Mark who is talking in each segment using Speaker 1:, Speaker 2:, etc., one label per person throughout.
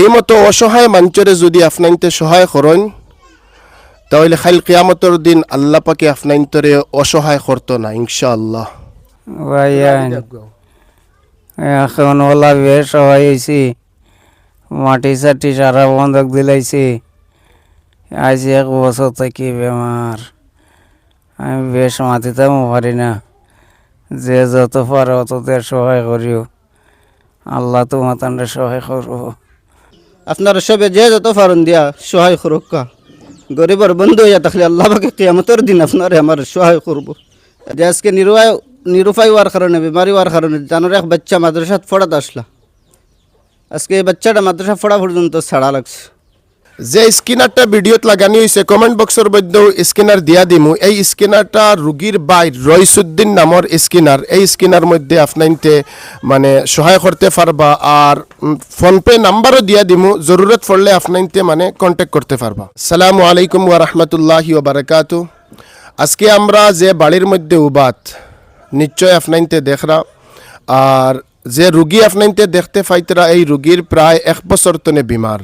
Speaker 1: এই মতো অসহায় মঞ্চরে যদি আপনাইতে সহায় করেন তাহলে খাইল কিয়ামতর দিন আল্লাহ পাকে আপনাইন্তরে অসহায় করতো না ইনশাআল্লাহ
Speaker 2: এখন ওলা বেশ সহায় হয়েছি মাটি সাটি সারা বন্ধক দিলাইছি। আজ এক বছর থেকে বেমার আমি বেশ মাতিতেও পারি না। যে যত পারে অতদের সহায় করিও আল্লাহ তোমার তান্ডে সহায় করব
Speaker 3: আপনারা সবে যে যত পারেন দিয়া সহায় সুরক্ষা গরিবর বন্ধু হইয়া আল্লাহ পাকে কিয়ামতের দিন আপনার আমার সহায় করব। যে আজকে নিরুপায় নিরুপায় হওয়ার কারণে, বিমারি হওয়ার কারণে জানোর এক বাচ্চা মাদ্রাসাত ফোড়াত আসলা। আজকে এই বাচ্চাটা মাদ্রাসা ফোড়া পর্যন্ত ছাড়া লাগছে।
Speaker 1: যে স্কিনারটা ভিডিওত লাগানি হয়েছে কমেন্ট বক্সের মধ্যেও স্কিনার দিয়া দিমু এই স্কিনারটা রুগীর বাই রইসুদ্দিন নামর স্কিনার এই স্কিনার মধ্যে আপনাইতে মানে সহায় করতে পারবা আর ফোনপে নাম্বারও দিয়া দিমু জরুরত পড়লে আপনাইতে মানে কন্ট্যাক্ট করতে পারবা সালামু আলাইকুম ওয়া রাহমাতুল্লাহি ওয়া বারাকাতু আজকে আমরা যে বাড়ির মধ্যে উবাত, নিশ্চয় আপনাইতে দেখরা আর যে রুগী আপনাইতে দেখতে পাইতরা এই রুগীর প্রায় এক বছর তনে বিমার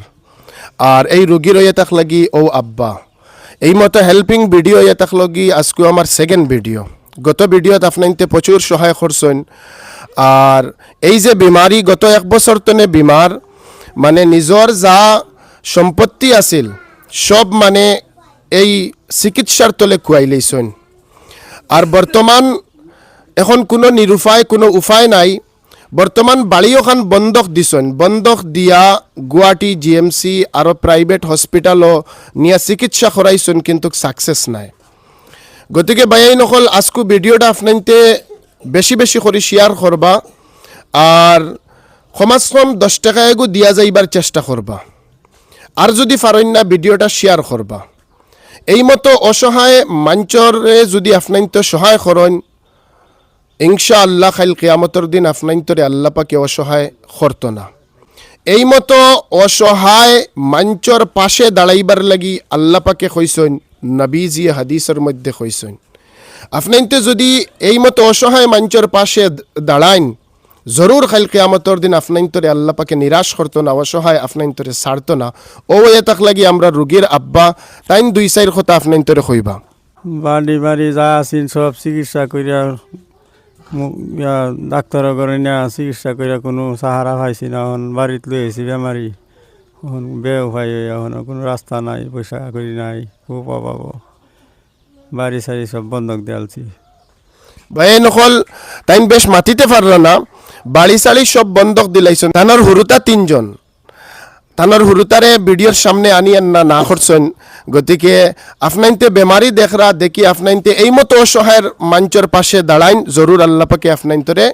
Speaker 1: আর এই রোগীর হয়ে তাক লাগি, ও আব্বা। এই মতো হেল্পিং ভিডিও হয়ে তাক লাগি আজকে আমার সেকেন্ড ভিডিও গত ভিডিওত আপনাইতে প্রচুর সহায় করছেন। আর এই যে বিমারি, গত এক বছর তনে বিমার মানে নিজর যা সম্পত্তি আছিল, সব মানে এই চিকিৎসার তলে খুয়াই লইছেন আর বর্তমান এখন কোনো নিরুপায় কোনো উপায় নাই। বর্তমান বাড়িওখান বন্ধক দিছেন। বন্ধক দিয়া গুয়াহাটী জিএমসি আরও প্রাইভেট হসপিটালও নিয়া চিকিৎসা করাইছেন কিন্তু সাকসেস নাই। গতিকে বাইয়াই নকল, আজকু ভিডিওটা আপনাইতে বেশি বেশি করে শেয়ার করবা আর সমাজ কম দশ টাকা এগু দিয়া যাইবার চেষ্টা করবা আর যদি পারেন না ভিডিওটা শেয়ার করবা এই মতো অসহায় মঞ্চরে যদি আপনাইতে সহায় করেন ইনশা আল্লাহ খাইল কিয়ামতর দিন আপনাইন্তরে আল্লাপাকে অসহায় করতো না। এই মতো অসহায় মঞ্চর পাশে দাঁড়াইবার লাগি আল্লাপাকে পাকে কইসইন নবীজি হাদিসের মধ্যে কইসইন আপনাইতে যদি এই মতো অসহায় মঞ্চর পাশে দাঁড়াইন, জরুর খাইল কিয়ামতর দিন আপনাইন্তরে আল্লাহ পাকে নিরাশ করতো না, অসহায় আপনাইন্তরে ছাড়তো না। ও এ লাগি আমরা রুগীর আব্বা, তাইন দুই চাইর কথা আপনাইন্তরে কইবা।
Speaker 4: বাড়ি বাড়ি যা আছেন সব চিকিৎসা করিয়া ডাক্তার করে নেওয়া চিকিৎসা করে কোনো সাহারা পাইছি না, এখন বাড়িতে লই আইছি বেমারি। এখন বেও পাই, এখন কোনো রাস্তা নাই, পয়সা করি নাই, খুব অভাব। বাড়ি সারি সব বন্ধক দিয়ালছি
Speaker 1: ভাই নকল টাইম বেশ মাতিতে পারল না। বাড়ি সারি সব বন্ধক দিলাইছেন তানোর হুরুতা তিনজন। তানোর হুরুতারে ভিডিওর সামনে আনিয়েন না না করছেন গতিকে আপনাইতে বেমারি দেখরা দেখি আপনাইতে এই মতো অসহায়ের মঞ্চর পাশে দাঁড়াইন। জরুর আল্লাহ পাকে আপনাইতরে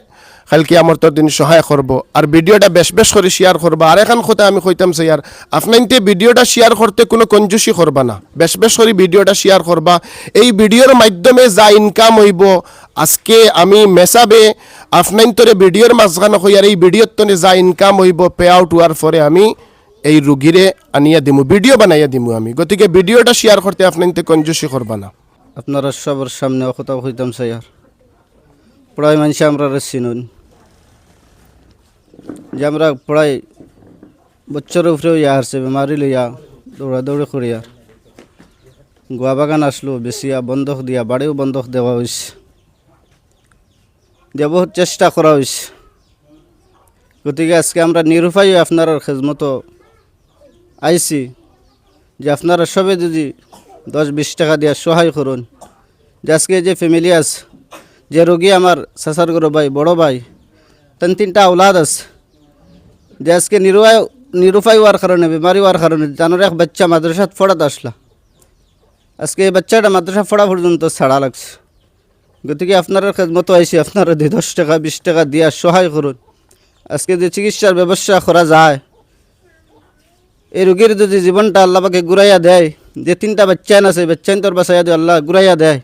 Speaker 1: কালকে আমার তোর দিন সহায় করব আর ভিডিওটা বেশ বেশ করে শেয়ার করবা আর এখন কথা আমি কইতাম স্যার আপনাইতে ভিডিওটা শেয়ার করতে কোনো কঞ্জুসি করবা না। বেশ বেশ করে ভিডিওটা শেয়ার করবা এই ভিডিওর মাধ্যমে যা ইনকাম হইব, আজকে আমি মেসাবে আপনাইতরে ভিডিওর মাঝখানে হইয়ার এই ভিডিওর তনে যা ইনকাম হইব পে আউট হওয়ার পরে আমি এই রুগীরে আনিয়া দিমু ভিডিও বানাইয়া দিমু আমি। গতিকে ভিডিওটা শেয়ার করতে আপনাইতে কঞ্জুসি করবা না
Speaker 3: আপনারা সবার সামনে কথা হইতাম স্যার। প্রায় মানুষ আমরা চিনুন। যে আমরা প্রায় বছরের উপরেও ইয়া আসছে বেমারি লইয়া দৌড়াদৌড়ি করিয়া। গোয়া বাগান আসলো বেশিয়া বন্ধক দিয়া, বাড়িও বন্ধক দেওয়া হয়েছে বহুত চেষ্টা করা হয়েছে গতিকে আজকে আমরা নিরুপায় আপনার খেজমতো আইছি যে আপনারা সবে যদি দশ বিশ টাকা দিয়া সহায় করুন। যে আজকে যে ফ্যামিলি আছে, যে রোগী আমার সাসার গরু ভাই, বড় ভাই, তেন তিনটা আওলাদ আছে। যে আজকে নিরুপায় নিরুপায় হওয়ার কারণে, বেমারি হওয়ার কারণে জানোর এক বাচ্চা মাদ্রাসাত ফড়াতে আসলা। আজকে এই বাচ্চাটা মাদ্রাসা ফড়া পর্যন্ত ছাড়া লাগছে। গতিকে আপনারা মতো আইসি, আপনারা দশ টাকা, বিশ টাকা দিয়া সহায় করুন। আজকে যে চিকিৎসার ব্যবস্থা করা যায় এই রোগীর যদি জীবনটা আল্লাহকে ঘুরাইয়া দেয়, যে তিনটা বাচ্চান আছে বাচ্চান তোর বাসায় যদি আল্লাহ ঘুরাইয়া দেয়,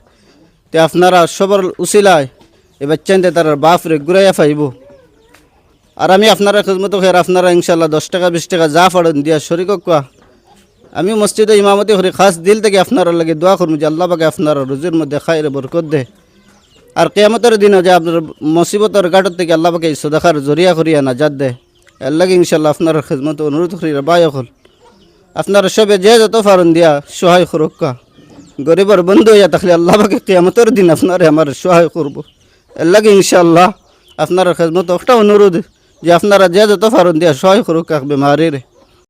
Speaker 3: তে আপনারা সবর উচিলায় এই বাচ্চানতে তার বাপরে ঘুরাইয়া পাইব। আর আমি আপনারা খেজমতো খের আপনারা ইনশাল্লাহ দশ টাকা, বিশ টাকা যা ফাড়েন দিয়া শরিক কোয়া। আমি মসজিদে ইমামতি করে, খাস দিল থেকে আপনার লাগে দোয়া করব যে আল্লাহ পাকে আপনার রুজির মধ্যে খাইরে বরকত দে। আর কেয়ামতের দিনও যে আপনার মুসিবতর গাটর থেকে আল্লাহ পাকে সদাখার জরিয়া করিয়া নাজাদ দে। এর লাগে ইনশাল্লাহ আপনার খেজমত অনুরোধ করি বাই হল আপনারা সবে যে যত ফারণ দিয়া সহায় করুকা গরিবের বন্ধু হইয়া থাকলে আল্লাহ পাকে কিয়ামতের দিন আপনারে আমার সহায় করব। এর লাগে ইনশাল্লাহ আপনার খেজমত একটা অনুরোধ যে আপনারা যে যত ফারণ দিয়া সহায় করুক বেমারিরে।